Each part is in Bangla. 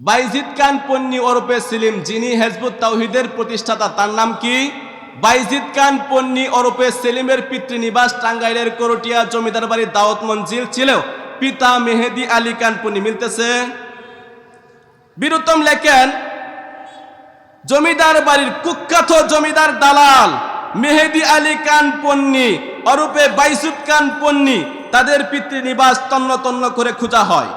বাইজিদ খান পন্নী ওরফে সেলিম, যিনি হেজবুত তাওহিদের প্রতিষ্ঠাতা, তার নাম কি? বাইজিদ খান পন্নী ওরফে সেলিমের পিতৃনিবাস টাঙ্গাইলের করটিয়া জমিদার বাড়ির দাওয়াত মঞ্জিল ছিল পিতা মেহেদি আলী খান পন্নী মিলতেছে। বীরুত্তম লেখেন, জমিদার বাড়ির কুখ্যাত জমিদার দালাল মেহেদি আলী খান পন্নী অরূপে বাইসুদ খান পন্নী, তাদের পিতৃনিবাস তন্ন তন্ন করে খোঁজা হয়।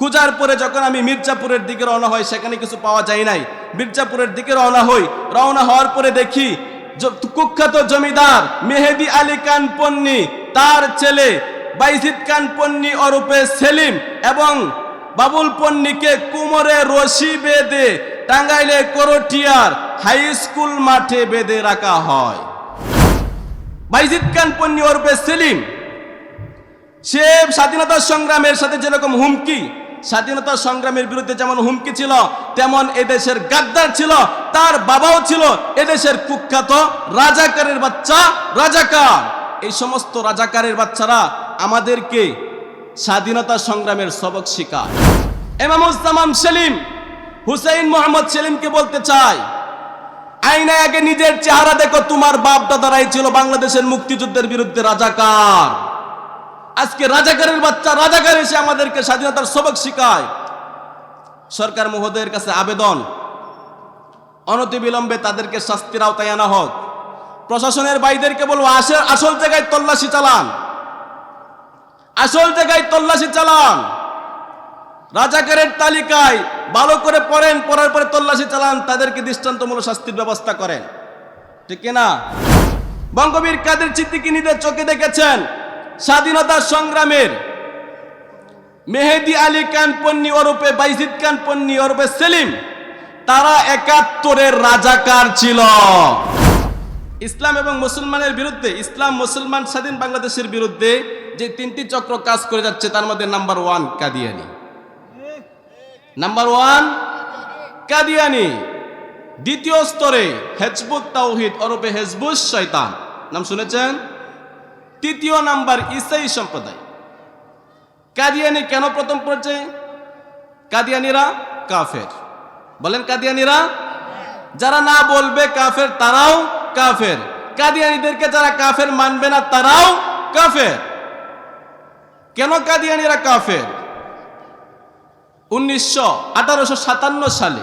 খোঁজার পরে যখন আমি মির্জাপুরের দিকে রওনা হই, সেখানে কিছু পাওয়া যায় নাই। মির্জাপুরের দিকে রওনা হই। রওনা হওয়ার পরে দেখি কুখ্যাত জমিদার মেহেদি আলী খান পন্নী তার ছেলে বাইজিদ খান পন্নী অরূপে সেলিম এবং বাবুল পন্নীকে কুমোরে রশি বেঁধে টাঙ্গাইলে করটিয়ার হাই স্কুল মাঠে বেঁধে রাখা হয়। বাইজিদ খান পন্নী অরূপে সেলিম, সে স্বাধীনতা সংগ্রামের সাথে যেরকম হুমকি স্বাধীনতা সংগ্রামের বিরুদ্ধে যেমন হুমকি ছিল, তেমন এদেশের গাদ্দার ছিল, তার বাবাও ছিল এদেশের কুখ্যাত রাজাকারের বাচ্চা রাজাকার। এই সমস্ত রাজাকারের বাচ্চারা আমাদেরকে স্বাধীনতা সংগ্রামের সবক শিখায় এমামুজ্জামান সেলিম, হুসাইন মোহাম্মদ সেলিমকে বলতে চাই আইনায় আগে নিজের চেহারা দেখো, তোমার বাপ দাদারাই ছিল বাংলাদেশের মুক্তিযুদ্ধের বিরুদ্ধে রাজাকার। আজকে রাজাকারের বাচ্চা, রাজাকার এসে আমাদেরকে স্বাধীনতার সবক শিখায়। সরকার মহোদয়ের কাছে আবেদন, অনতিবিলম্বে তাদেরকে শাস্তির আওতায় আনা হোক। প্রশাসনের বাইদেরকে বলব আসল আসল জায়গায় তল্লাশি চালান। আসল জায়গায় তল্লাশি চালান। রাজাকারের তালিকায় ভালো করে পড়েন, পড়ার পরে তল্লাশি চালান, তাদেরকে দৃষ্টান্তমূলক শাস্তির ব্যবস্থা করেন। ঠিক কিনা? বঙ্গবীর কাদের চিত্তিকি নিজের চোখে দেখেছেন? স্বাধীনতা সংগ্রামের মেহেদি আলী খান পন্নী ওরূপে বাইজিদ খান পন্নী ওরূপে সেলিম, তারা একাত্তরের রাজাকার ছিল। ইসলাম এবং মুসলমানের বিরুদ্ধে, ইসলাম মুসলমান স্বাধীন বাংলাদেশের বিরুদ্ধে যে তিনটি চক্র কাজ করে যাচ্ছে, তার মধ্যে number one Qadiani. Number one Qadiani. দ্বিতীয় স্তরে হেজবুত তাওহিদ, ওরফে হেজবুস শয়তান। নাম শুনেছেন? তৃতীয় নাম্বার ইসাই সম্প্রদায়। কাদিয়ানি কেন প্রথম পর্যায়ে কাদিয়ানিরা কাফের। বলেন কাদিয়ানিরা? যারা না বলবে কাফের, তারাও কাফের। কাদিয়ানিদেরকে যারা কাফের মানবে না, তারাও কাফের। কেন কাদিয়ানিরা কাফের? উনিশশো আঠারোশো সাতান্ন সালে,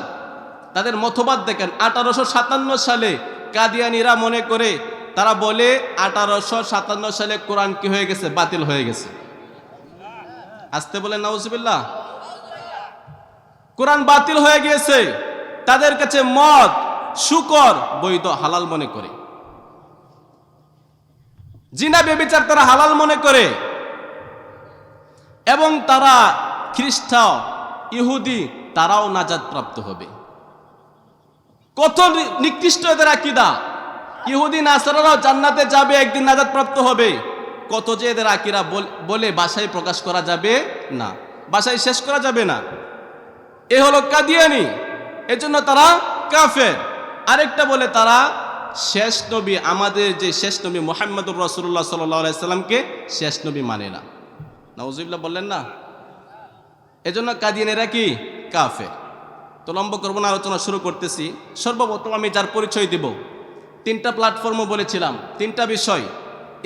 তাদের মতবাদ দেখেন, আঠারোশো সাতান্ন সালে কাদিয়ানিরা মনে করে তারা বলে আঠারোশো সাতান্ন সালে কোরআন কি হয়ে গেছে? বাতিল হয়ে গেছে। আসতে বলে নাউজুবিল্লাহ। কোরআন বাতিল হয়ে গিয়েছে। তাদের কাছে মদ, শুকর, বৈধ, হালাল মনে করে। জিনা, বেবিচার তারা হালাল মনে করে। এবং তারা খ্রিস্টাও, ইহুদি, তারাও নাজাদ প্রাপ্ত হবে। কত নিকৃষ্ট এদের আকিদা? ইহুদি নাসারারাও জান্নাতে যাবে, একদিন নাজাদ প্রাপ্ত হবে। কত যে এদের আকিরা বলে বাসায় প্রকাশ করা যাবে না, বাসায় শেষ করা যাবে না। এ হলো কাদিয়ানি, এজন্য তারা কাফের। আরেকটা বলে তারা শেষ নবী, আমাদের যে শেষ নবী মোহাম্মদুর রসুল্লাহ সাল্লামকে শেষ নবী মানে না। নওয়াজুবিল্লাহ বললেন না? এজন্য কাদিয়ানেরা কি? কাফের। তো লম্ব করব না, আলোচনা শুরু করতেছি। সর্বপ্রথম আমি যার পরিচয় দেব তিনটা প্ল্যাটফর্মও বলেছিলাম। তিনটা বিষয়,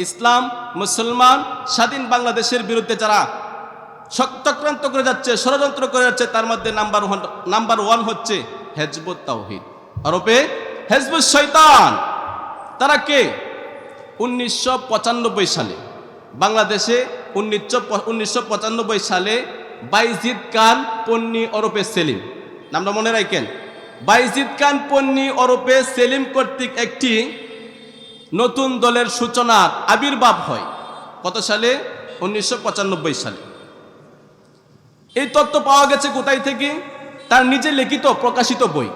ইসলাম, মুসলমান, স্বাধীন বাংলাদেশের বিরুদ্ধে যারা চক্রান্ত করে যাচ্ছে, ষড়যন্ত্র করে যাচ্ছে, তার মধ্যে নাম্বার ওয়ান নাম্বার ওয়ান হচ্ছে হেজবুত তাওহিদ। আরবে, হেজবুত শৈতান তারা কে? উনিশশো পঁচানব্বই সালে। বাংলাদেশে উনিশশো উনিশশো সালে বাইজিদ কান পন্নী ওরফে সেলিম। নামটা মনে রাখেন। বাইজিদ খান পন্নী ওরফে সেলিম কর্তৃক একটি নতুন দলের সূচনার আবির্ভাব হয়। কত সালে? উনিশশো পঁচানব্বই সালে। এই তথ্য পাওয়া গেছে কোথায় থেকে? তার নিজের লিখিত, প্রকাশিত বই।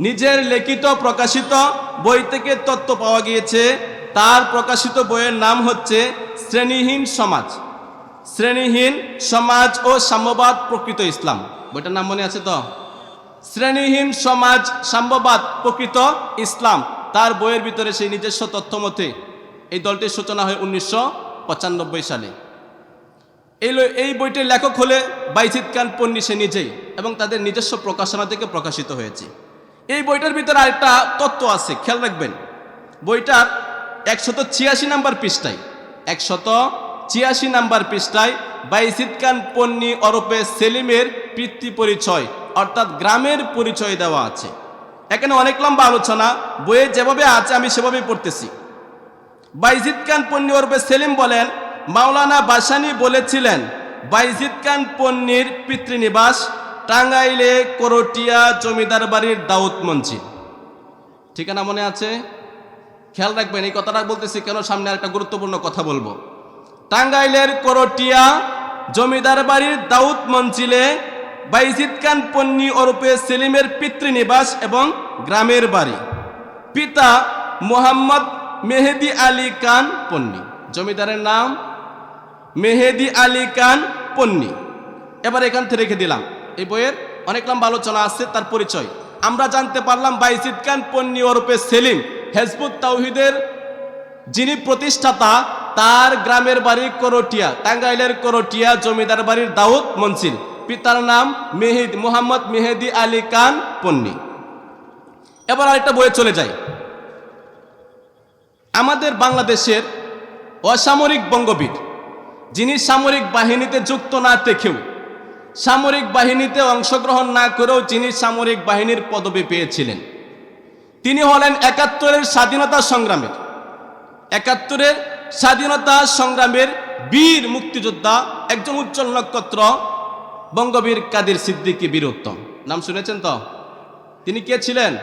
নিজের লিখিত, প্রকাশিত বই থেকে তত্ত্ব পাওয়া গিয়েছে। তার প্রকাশিত বইয়ের নাম হচ্ছে শ্রেণীহীন সমাজ। শ্রেণীহীন সমাজ ও সাম্যবাদ প্রকৃত ইসলাম। বইটার নাম মনে আছে তো? শ্রেণীহীন সমাজ সাম্যবাদ, প্রকৃত ইসলাম। তার বইয়ের ভিতরে সেই নিজস্ব তথ্য মতে এই দলটির সূচনা হয় উনিশশো পঁচানব্বই সালে। এই এই বইটির লেখক হলে বাইজিদ খান পন্নী সে নিজেই এবং তাদের নিজস্ব প্রকাশনা থেকে প্রকাশিত হয়েছে। এই বইটার ভিতরে আরেকটা তত্ত্ব আছে, খেয়াল রাখবেন। বইটার একশত ছিয়াশি নাম্বার পৃষ্ঠায় একশত ছিয়াশি নাম্বার পৃষ্ঠায় বাইজিদ খান পন্নী অরূপে সেলিমের পিতৃ পরিচয় অর্থাৎ গ্রামের পরিচয় দেওয়া আছে। এখানে অনেক লম্বা আলোচনা, বইয়ে যেভাবে আছে আমি সেভাবেই পড়তেছি। বাইজিদ খান পন্নী ওরফে সেলিম বলেন, মাওলানা বাসানি বলেছিলেন, বাইজিদ খান পন্নীর পিতৃনিবাস টাঙ্গাইলে করটিয়া জমিদার বাড়ির দাউদ মঞ্জিল। ঠিকানা মনে আছে? খেয়াল রাখবেন, এই কথাটা বলতেছি কেন সামনে একটা গুরুত্বপূর্ণ কথা বলব। টাঙ্গাইলের করটিয়া জমিদার বাড়ির দাউদ মঞ্জিলে বাইজিদ খান পন্নী ওরফে সেলিমের পিতৃনিবাস এবং গ্রামের বাড়ি। পিতা মোহাম্মদ মেহেদি আলী খান পন্নী। জমিদারের নাম মেহেদি আলী খান পন্নী। এবার এখান থেকে রেখে দিলাম। এই বইয়ের অনেক লম্বা আলোচনা আছে, তার পরিচয়। আমরা জানতে পারলাম বাইজিদ খান পন্নী ওরফে সেলিম হেজবুত তাওহিদের যিনি প্রতিষ্ঠাতা, তার গ্রামের বাড়ি করটিয়া, টাঙ্গাইলের করটিয়া জমিদার বাড়ির দাউদ মনসিল পিতার নাম মেহিদ, মোহাম্মদ মেহেদি আলী খান পন্নী। এবার আরেকটা বইয়ে চলে যাই। আমাদের বাংলাদেশের অসামরিক বঙ্গবীর, যিনি সামরিক বাহিনীতে যুক্ত না থেকেও, সামরিক বাহিনীতে অংশগ্রহণ না করেও যিনি সামরিক বাহিনীর পদবি পেয়েছিলেন। তিনি হলেন একাত্তরের স্বাধীনতা সংগ্রামের, একাত্তরের স্বাধীনতা সংগ্রামের বীর মুক্তিযোদ্ধা, একজন উজ্জ্বল নক্ষত্র বঙ্গবীর কাদের সিদ্দিকী বীরোত্তম। নাম শুনেছেন তো? তিনি কে ছিলেন?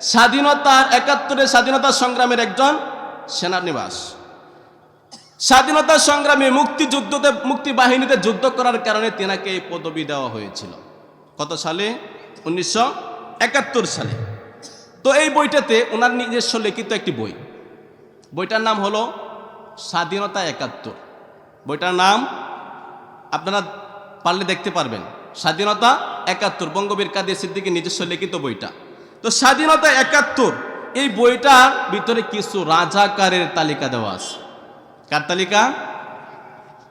স্বাধীনতার একাত্তরের স্বাধীনতা সংগ্রামের একজন সেনানিবাস। স্বাধীনতা সংগ্রামে মুক্তিযুদ্ধতে মুক্তি বাহিনীতে যুদ্ধ করার কারণে তেনাকে এই পদবি দেওয়া হয়েছিল। কত সালে? উনিশশো একাত্তর সালে। তো এই বইটাতে ওনার নিজস্ব লিখিত একটি বই। বইটার নাম হলো স্বাধীনতা একাত্তর। বইটার নাম আপনারা পারলে দেখতে পারবেন। স্বাধীনতা একাত্তর, বঙ্গবীর কাদের সিদ্দিকের নিজস্ব লিখিত বইটা। তো স্বাধীনতা একাত্তর, এই বইটার ভিতরে কিছু রাজাকারের তালিকা দেওয়া আছে। কার তালিকা?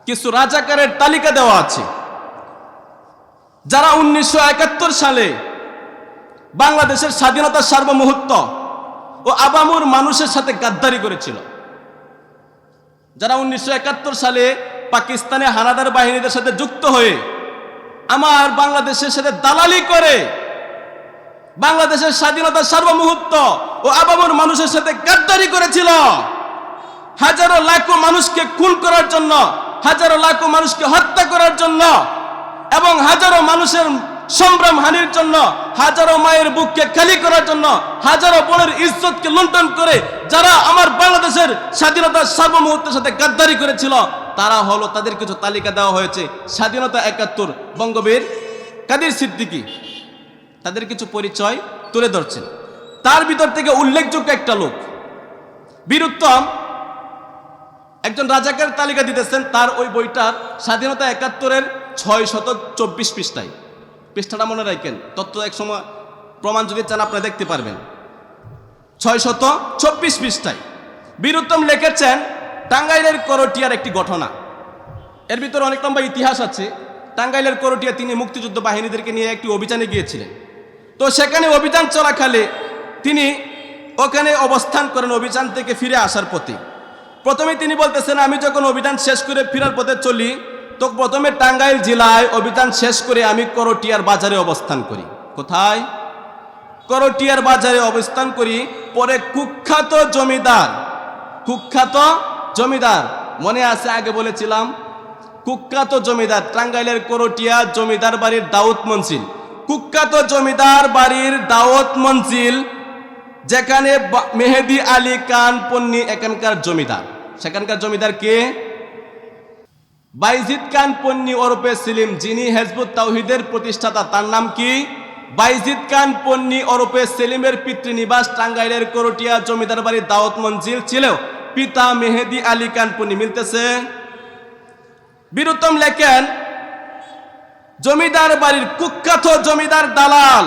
কিছু রাজাকারের তালিকা দেওয়া আছে। যারা উনিশশো একাত্তর সালে বাংলাদেশের স্বাধীনতার সার্বমুহূর্ত ও আবামুর মানুষের সাথে গাদ্দারি করেছিল। যারা উনিশশো একাত্তর সালে পাকিস্তানে হানাদার বাহিনীদের সাথে যুক্ত হয়ে আমার বাংলাদেশের সাথে দালালি করে বাংলাদেশের স্বাধীনতার সার্বমুহূর্ত ও আবামুর মানুষের সাথে গাদ্দারি করেছিল। হাজারো লাখো মানুষকে খুন করার জন্য, হাজারো লাখো মানুষকে হত্যা করার জন্য এবং হাজারো মানুষের সম্ভ্রম হানির জন্য, হাজারো মায়ের বুককে খালি করার জন্য, হাজারো বোনের ইজ্জতকে লুণ্ঠন করে যারা আমার বাংলাদেশের স্বাধীনতার সার্বমুহূর্তের সাথে গাদ্দারি করেছিল। তারা হলো, তাদের কিছু তালিকা দেওয়া হয়েছে। স্বাধীনতা একাত্তর, বঙ্গবীর কাদের সিদ্দিকী, তাদের কিছু পরিচয় তুলে ধরছেন। তার ভিতর থেকে উল্লেখযোগ্য একটা লোক, বীরুত্তম, একজন রাজাকের তালিকা দিতেছেন, তার ওই বইটার স্বাধীনতা একাত্তরের ছয় শত চব্বিশ পৃষ্ঠায়। পৃষ্ঠাটা মনে রাখেন তত্ত্ব এক সময় প্রমাণ যদি চান, আপনারা দেখতে পারবেন। ছয় শত চব্বিশ পৃষ্ঠায়। বীরুত্তম লিখেছেন টাঙ্গাইলের করটিয়ার একটি ঘটনা। এর ভিতরে অনেক লম্বা ইতিহাস আছে। টাঙ্গাইলের করটিয়া তিনি মুক্তিযুদ্ধ বাহিনীদেরকে নিয়ে একটি অভিযানে গিয়েছিলেন। তো সেখানে অভিযান চলাকালে তিনি ওখানে অবস্থান করেন অভিযান থেকে ফিরে আসার পথে। প্রথমে তিনি বলতেছেন, আমি যখন অভিযান শেষ করে ফেরার পথে চলি, তো প্রথমে টাঙ্গাইল জেলায় অভিযান শেষ করে আমি করটিয়ার বাজারে অবস্থান করি। কোথায়? করটিয়ার বাজারে অবস্থান করি পরে কুখ্যাত জমিদার, কুখ্যাত জমিদার, মনে আছে আগে বলেছিলাম? কুখ্যাত জমিদার, টাঙ্গাইলের করটিয়া জমিদার বাড়ির দাউদ মঞ্জিল। কুখ্যাত জমিদার বাড়ির দাউদ মঞ্জিল, যেখানে মেহেদি আলী কান পন্নী এখানকার জমিদার। সেখানকার জমিদার কে? বাইজিদ খান পন্নী ওরফে সেলিম, যিনি হেজবুত তাওহিদের প্রতিষ্ঠাতা। তার নাম কি? বাইজিদ খান পন্নী ওরফে সেলিমের পিতৃনিবাস টাঙ্গাইলের করটিয়া জমিদার বাড়ির দাওয়াত মঞ্জিল ছিল পিতা মেহেদি আলী খান পন্নী মিলতেছে। বীরুত্তম লেখেন, জমিদার বাড়ির কুখ্যাত জমিদার দালাল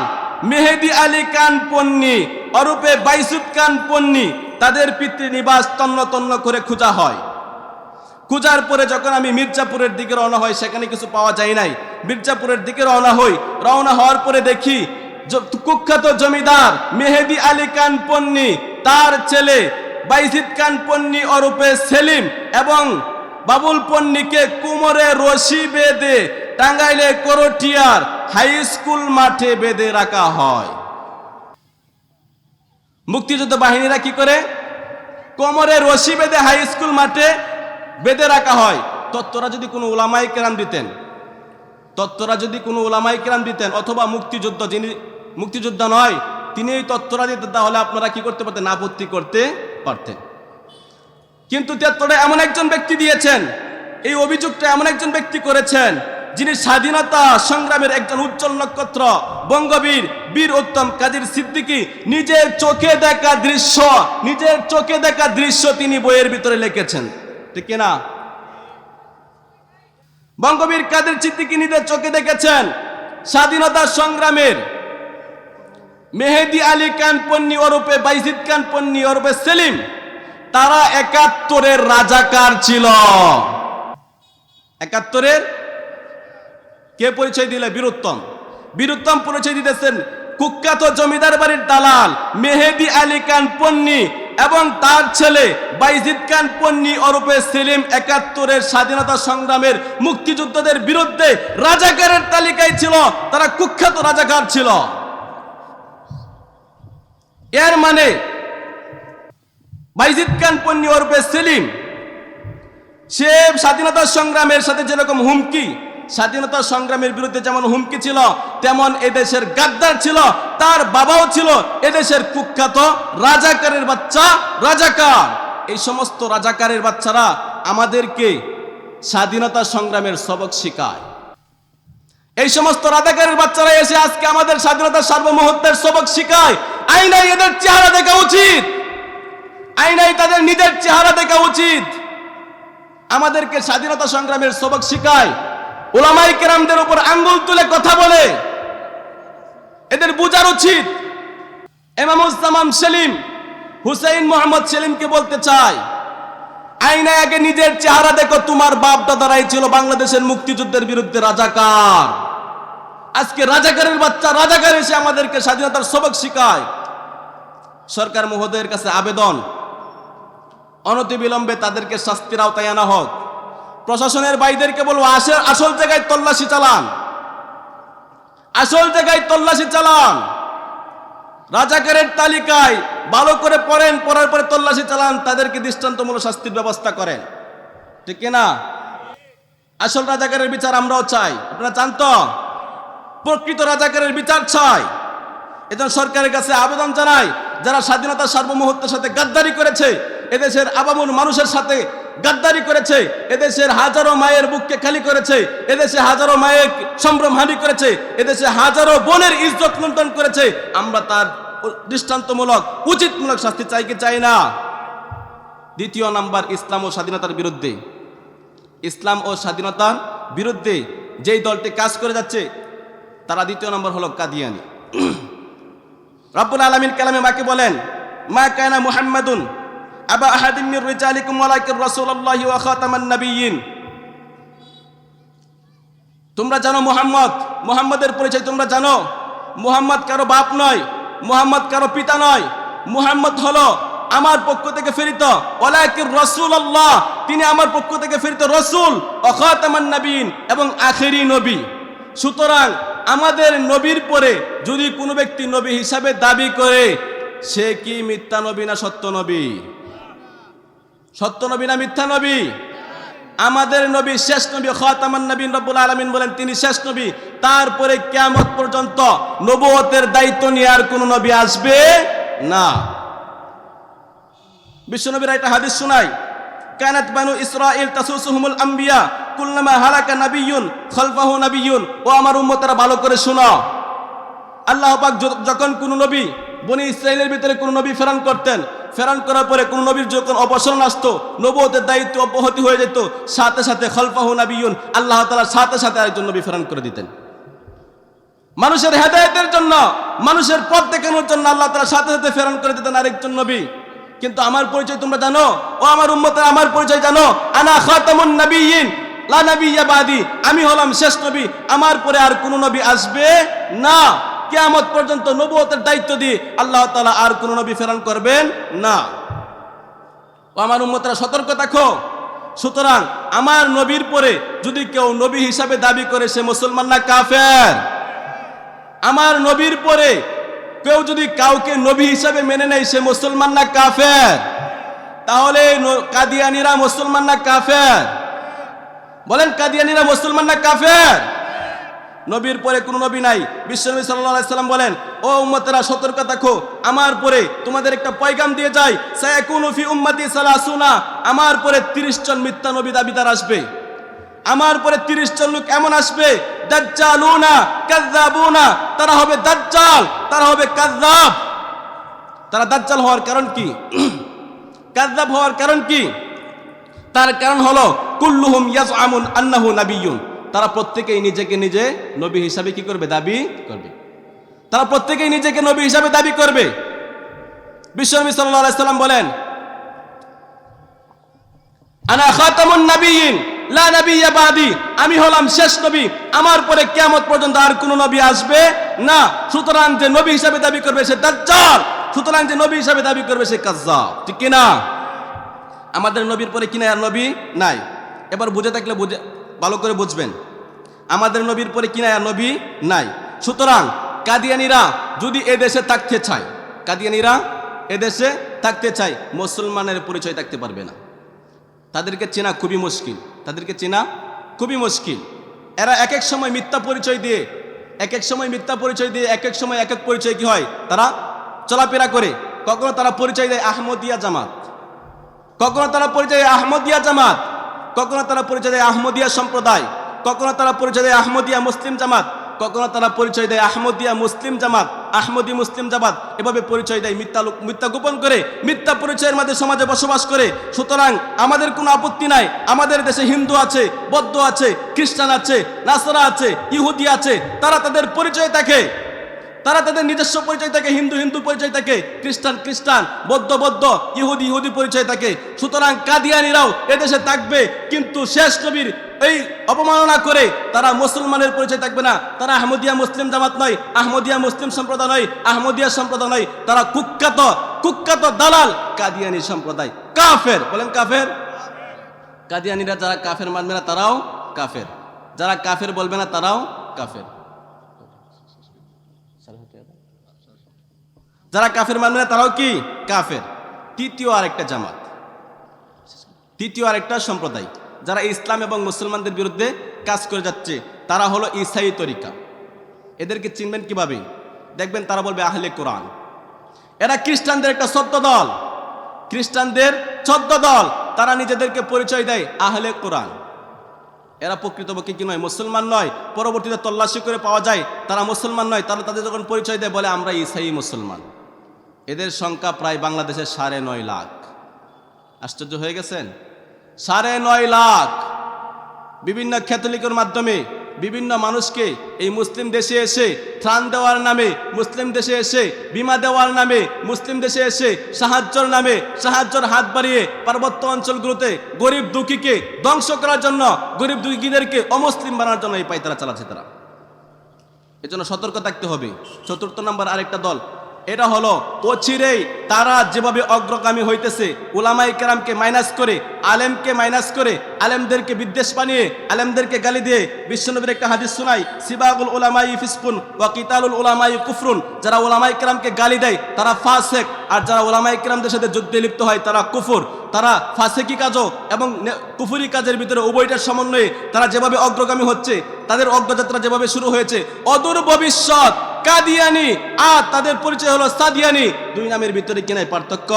মেহেদি আলী খান পন্নী অরূপে বাইসুদ খান পন্নী তাদের পিতৃনিবাস তন্ন তন্ন করে খোঁজা হয়। কুজার পরে যখন আমি মির্জাপুরের দিকে রওনা হই, সেখানে কিছু পাওয়া যায় নাই। মির্জাপুরের দিকে রওনা হই, রওনা হওয়ার পরে দেখি কুখ্যাত জমিদার মেহেদি আলী পন্নী তার ছেলে বাইজিদ খান পন্নী অরূপে সেলিম এবং বাবুল পন্নীকে কুমোরে রশি বেঁধে টাঙ্গাইলে করটিয়ার হাই স্কুল মাঠে বেঁধে রাখা হয়। মুক্তিযুদ্ধ বাহিনীরা কি করে? কোমরে রশি বেঁধে হাই স্কুল মাঠে বেঁধে রাখা হয়। তত্ত্বরা যদি কোনো ওলামাই কেরাম দিতেন, তত্ত্বরা যদি কোনো ওলামাই কেরাম দিতেন অথবা মুক্তিযুদ্ধ যিনি মুক্তিযোদ্ধা নয় তিনি এই তত্ত্বরা দিতেন, তাহলে আপনারা কি করতে পারতেন? আপত্তি করতে পারতেন কিন্তু তত্ত্বটা এমন একজন ব্যক্তি দিয়েছেন, এই অভিযোগটা এমন একজন ব্যক্তি করেছেন, যিনি স্বাধীনতা সংগ্রামের একজন উজ্জ্বল নক্ষত্র, বঙ্গবীর বীর উত্তম কাজীর সিদ্দিকী। নিজের চোখে দেখা দৃশ্য, নিজের চোখে দেখা দৃশ্য তিনি বইয়ের ভিতরে লিখেছেন। ঠিক না বঙ্গবীর কাদের সিদ্দিকী নিজের চোখে দেখেছেন, স্বাধীনতা সংগ্রামের মেহেদি আলী খান পন্নী ওরূপে বাইজিদ খান পন্নী ওরূপে সেলিম, তারা একাত্তরের রাজাকার ছিল। একাত্তরের কে পরিচয় দিলে? বীরুত্তম। বীরুত্তম পরিচয় দিতেছেন কুখ্যাত জমিদার বাড়ির দালাল মেহেদি আলী খান পন্নী এবং তার ছেলে বাইজিদ খান পন্নী অরূপে সেলিম একাত্তরের স্বাধীনতা সংগ্রামের মুক্তিযুদ্ধদের বিরুদ্ধে রাজাকারের তালিকায় ছিল, তারা কুখ্যাত রাজাকার ছিল। এর মানে বাইজিদ খান পন্নী ওরফে সেলিম, সে স্বাধীনতা সংগ্রামের সাথে যেরকম হুমকি, স্বাধীনতা সংগ্রামের বিরুদ্ধে যেমন হুমকি ছিল, তেমন এদেশের গাদ্দার ছিল, তার বাবাও ছিল এদেশের কুখ্যাত রাজাকারের বাচ্চা রাজাকার। এই সমস্ত রাজাকারের বাচ্চারা আমাদেরকে স্বাধীনতা সংগ্রামের সবক শিখায়। এই সমস্ত রাজাকারের বাচ্চারা এসে আজকে আমাদের স্বাধীনতা সার্বমুহূর্তের সবক শিখায়। আইনাই এদের চেহারা দেখা উচিত। আইনাই তাদের নিজের চেহারা দেখা উচিত। আমাদেরকে স্বাধীনতা সংগ্রামের সবক শিখায়। ওলামাই কেরামদের উপর আঙ্গুল তুলে কথা বলে। এদের বোঝার উচিত। এমামুজ্জামান সেলিম, হুসাইন মোহাম্মদ সেলিমকে বলতে চাই আইনায় আগে নিজের চেহারা দেখো, তোমার বাপ দাদারাই ছিল বাংলাদেশের মুক্তিযুদ্ধের বিরুদ্ধে রাজাকার। আজকে রাজাকারের বাচ্চা, রাজাকার এসে আমাদেরকে স্বাধীনতার সবক শিখায়। সরকার মহোদয়ের কাছে আবেদন। অনতিবিলম্বে তাদেরকে শাস্তির আওতায় আনা হোক। প্রশাসনের বাইদেরকে বলব, আসে, আসল জায়গায় তল্লাশি চালান। আসল জায়গায় তল্লাশি চালান। রাজাকারের তালিকায় ভালো করে পড়েন, পড়ার পরে তল্লাশি চালান, তাদেরকে দৃষ্টান্তমূলক শাস্তির ব্যবস্থা করেন। ঠিক না আসল রাজাকারের বিচার আমরাও চাই। আপনারা চান তো প্রকৃত রাজাকারের বিচার চাই। এজন্য সরকারের কাছে আবেদন জানায় যারা স্বাধীনতা সার্বমুহূর্তের সাথে গাদ্দারি করেছে, এদেশের আবামুল মানুষের সাথে গাদ্দারি করেছে, এদেশের হাজারো মায়ের বুককে খালি করেছে, এদেশে হাজারো মায়ের সম্ভ্রমহানি করেছে, এদেশে হাজারো বোনের ইজ্জত লুণ্ঠন করেছে, আমরা তার দৃষ্টান্তমূলক, উচিতমূলক শাস্তি চাই কি চাই না? দ্বিতীয় নাম্বার, ইসলাম ও স্বাধীনতার বিরুদ্ধে। ইসলাম ও স্বাধীনতার বিরুদ্ধে যেই দলটি কাজ করে যাচ্ছে তারা দ্বিতীয় নম্বর হলো কাদিয়ানি। রব্বুল আলমিন কালামে মাকে বলেন, মা কায়না মুহাম্মাদুন আবা আহাদিম মির রিজালিকুম ওয়ালাকিন রাসূলুল্লাহি ওয়া খাতামান নাবিয়্যিন। তোমরা জানো মুহাম্মদ, মুহাম্মদের পরিচয় তোমরা জানো। মুহাম্মদ কারও বাপ নয়, মুহাম্মদ কারও পিতা নয়। মুহাম্মদ হলো আমার পক্ষ থেকে ফেরিত। ওলাকির রসুল তিনি আমার পক্ষ থেকে ফেরিত রসুল অখাতামান নবীন এবং আখেরি নবী। সুতরাং আমাদের নবীর পরে যদি কোনো ব্যক্তি নবী হিসাবে দাবি করে, সে কি মিথ্যা নবী না সত্য নবী? সত্য নবী না মিথ্যা নবী? আমাদের নবী শেষ নবী খাতামান নবীন রব্বুল আলামিন বলেন, তিনি শেষ নবী। তারপরে কিয়ামত পর্যন্ত নবুয়তের দায়িত্ব নিয়ে আর কোন নবী আসবে না। বিশ্বনবীর একটা হাদিস শোনাই কানাত বানু ইসরাইল তাসুসুহুমুল আম্বিয়া কুল্লামা হালাকা নাবিয়্যুন, খলফাহু নাবিয়্যুন। ও আমার উম্মতরা ভালো করে শোনো। আল্লাহ পাক যখন কোন নবী বনি ইসরায়েলের ভিতরে কোন নবী ফেরান করতেন, ফেরান করার পরে কোন নবীর যখন অপসরণ আসতো নবুয়তের দায়িত্ব অব্যাহতি হয়ে যেত, সাথে সাথে খলফাহু নাবিয়্যুন আল্লাহ তাআলা সাথে সাথে আরেকজন নবী ফেরান করে দিতেন। মানুষের হেদায়েতের জন্য, মানুষের পথ দেখানোর জন্য আল্লাহ তাআলা সাথে সাথে ফেরান করে দিতেন আরেকজন নবী। কিন্তু আমার পরিচয় তোমরা জানো? ও আমার উম্মতের আমার পরিচয় জানো? আনা খাতামুন নবিয়িন আমি হলাম শেষ নবী, আমার পরে আর কোনো নবী আসবে না। কিয়ামত পর্যন্ত নবুয়তের দায়িত্ব দিয়ে আল্লাহ তালা আর কোনো নবী প্রেরণ করবেন না। আমার উম্মতরা সতর্ক থাকো। সুতরাং আমার নবীর পরে যদি কেউ নবী হিসাবে দাবি করে সে মুসলমান না কাফের। আমার নবীর পরে কেউ যদি কাউকে নবী হিসাবে মেনে নেয় সে মুসলমান না কাফের। তাহলে কাদিয়ানিরা মুসলমান না কাফের। বলেন কাদিয়ানিরা মুসলমান না কাফের? নবীর পরে কোনো নবী নাই। বিশ্বনবী সাল্লাল্লাহু সাল্লাম বলেন, ও উম্মতেরা, সতর্ক থাকো। আমার পরে তোমাদের একটা পয়গাম দিয়ে যায় সায়াকুনু ফি উম্মতি সালাসুনা। আমার পরে 30 জন মিথ্যা নবী দাবিদার আসবে। আমার পরে 30 জন লোক এমন আসবে তারা হবে দাজ্জাল, তারা হবে কাযযাব। তারা দাজ্জাল হওয়ার কারণ কি? কাযযাব হওয়ার কারণ কি? তার কারণ হলো, কুল্লুহুম ইয়াজআমুন আন্নাহু নাবিয়্যুন। তারা প্রত্যেকেই নিজেকে নিজে নবী হিসাবে কি করবে? দাবি করবে। তারা প্রত্যেকেই নিজেকে নবী হিসাবে দাবি করবে। বিশ্বনবী আলাইহি সাল্লাম বলেন, আনা খাতামুন নাবিয়িন লা নাবিয়্যা বাদি। আমি হলাম শেষ নবী। আমার পরে কিয়ামত পর্যন্ত আর কোনো নবী আসবে না। সুতরাং যে নবী হিসাবে দাবি করবে সে দাজ্জাল। সুতরাং যে নবী হিসাবে দাবি করবে সে কাজ্জাব। ঠিক কি না আমাদের নবীর পরে কিনা আর নবী নাই? এবার বুঝে থাকলে বুঝে, ভালো করে বুঝবেন। আমাদের নবীর পরে কিনা আর নবী নাই? সুতরাং কাদিয়ানিরা যদি এ দেশে থাকতে চায়, কাদিয়ানিরা এ দেশে থাকতে চায়, মুসলমানের পরিচয় থাকতে পারবে না। তাদেরকে চেনা খুবই মুশকিল। তাদেরকে চেনা খুবই মুশকিল। এরা এক এক সময় মিথ্যা পরিচয় দিয়ে এক এক সময় মিথ্যা পরিচয় দিয়ে এক এক সময় এক এক পরিচয় কি হয়? তারা চলাফেরা করে। কখনো তারা পরিচয় দেয় আহমদিয়া জামাত। কখনো তারা পরিচয় দেয় আহমদিয়া জামাত, কখনো তারা পরিচয় দেয় আহমদিয়া সম্প্রদায়, কখনো তারা পরিচয় দেয় আহমদিয়া মুসলিম জামাত, কখনো তারা পরিচয় দেয় আহমদিয়া মুসলিম জামাত, আহমদি মুসলিম জামাত, এভাবে পরিচয় দেয় মিথ্যা মিথ্যা গোপন করে, মিথ্যা পরিচয়ের মধ্যে সমাজে বসবাস করে। সুতরাং আমাদের কোনো আপত্তি নাই, আমাদের দেশে হিন্দু আছে, বৌদ্ধ আছে, খ্রিস্টান আছে, নাসরা আছে, ইহুদি আছে, তারা তাদের পরিচয় থাকে তারা তাদের নিজস্ব পরিচয় থাকে, হিন্দু হিন্দু পরিচয় থাকে, খ্রিস্টান খ্রিস্টান, বৌদ্ধ বৌদ্ধ, ইহুদি ইহুদি পরিচয় থাকে। সুতরাং কাদিয়ানিরাও এদেশে থাকবে, কিন্তু শেষ নবীর এই অপমাননা করে তারা মুসলমানের পরিচয় থাকবে না। তারা আহমদিয়া মুসলিম জামাত নয়, আহমদিয়া মুসলিম সম্প্রদায় নয়, আহমদিয়া সম্প্রদায় নয়। তারা কুখ্যাত কুখ্যাত দালাল কাদিয়ানি সম্প্রদায়। কাফের, বলেন কাফের। কাদিয়ানিরা যারা কাফের মানবে না, তারাও কাফের। যারা কাফের বলবে না, তারাও কাফের। যারা কাফের মানবে না, তারাও কি? কাফের। তৃতীয় আরেকটা জামাত। তৃতীয় আরেকটা সম্প্রদায়। যারা ইসলাম এবং মুসলমানদের বিরুদ্ধে কাজ করে যাচ্ছে, তারা হলো ইসাই তরিকা। এদেরকে চিনবেন কীভাবে? দেখবেন তারা বলবে, আহলে কোরআন। এরা খ্রিস্টানদের একটা সত্য দল। খ্রিস্টানদের ছদ্ম দল। তারা নিজেদেরকে পরিচয় দেয় আহলে কোরআন। এরা প্রকৃতপক্ষে কি নয়? মুসলমান নয়। পরবর্তীতে তল্লাশি করে পাওয়া যায়, তারা মুসলমান নয়। তারা তাদের যখন পরিচয় দেয়, বলে, আমরা ইসাই মুসলমান। এদের সংখ্যা প্রায় বাংলাদেশের সাড়ে নয় লাখ। আশ্চর্য হয়ে গেছেন? সাড়ে নয় লাখ! বিভিন্ন ক্যাথলিকের মাধ্যমে বিভিন্ন মানুষকে এই মুসলিম দেশে এসে ত্রাণ দেওয়ার নামে, মুসলিম দেশে এসে বিমা দেওয়ার নামে, মুসলিম দেশে এসে সাহায্যর নামে, সাহায্যর হাত বাড়িয়ে পার্বত্য অঞ্চলগুলোতে গরিব দুঃখীকে ধ্বংস করার জন্য, গরিব দুঃখীদেরকে অমুসলিম বানানোর জন্য এই পায়তারা চালাচ্ছে তারা। এজন্য সতর্ক থাকতে হবে। চতুর্থ নম্বর আরেকটা দল এটা হলো অচিরেই তারা যেভাবে অগ্রগামী হইতেছে উলামাই কেরামকে মাইনাস করে, আলেমকে মাইনাস করে, আলেমদেরকে বিদ্বেষ বানিয়ে, আলেমদেরকে গালি দিয়ে, বিশ্বনবীর একটা হাদিস শোনাই, সিবাগুল উলামাই ফিসকুন ওয়া কিতালুল উলামাই কুফরুন। যারা ওলামাই কেরামকে গালি দেয়, তারা ফাসেক, আর যারা ওলামাই কেরামদের সাথে যুদ্ধে লিপ্ত হয়, তারা কুফর। তারা ফাসেকি কাজও এবং কুফুরি কাজের ভিতরে উভয়টার সমন্বয়ে তারা যেভাবে অগ্রগামী হচ্ছে, তাদের অগ্রযাত্রা যেভাবে শুরু হয়েছে, অদূর ভবিষ্যৎ। কাদিয়ানি। আর তাদের পরিচয় হলো সাদিয়ানি। দুই নামের ভিতরে কি নাই? পার্থক্য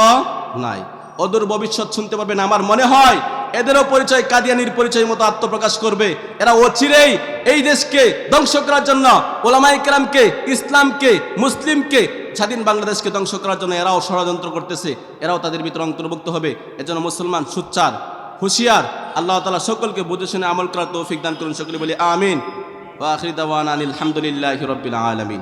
নাই। অদূর ভবিষ্যৎ শুনতে পারবেন, আমার মনে হয় এদেরও পরিচয়, কাদিয়ানির পরিচয় মতো আত্মপ্রকাশ করবে। এরা অচিরেই এই দেশকে ধ্বংস করার জন্য ওলামাই কেরামকে, ইসলামকে, মুসলিমকে, স্বাধীন বাংলাদেশকে ধ্বংস করার জন্য এরাও ষড়যন্ত্র করতেছে। এরাও তাদের ভিতরে অন্তর্ভুক্ত হবে। এজন্য মুসলমান সুচ্চার, হুশিয়ার, আল্লাহ তালা সকলকে বুঝে শুনে আমল করার তৌফিক দান করুন। সকলে বলি, আমিন। ওয়া আখির দাওয়ানা আলহামদুলিল্লাহি রাব্বিল আলামিন।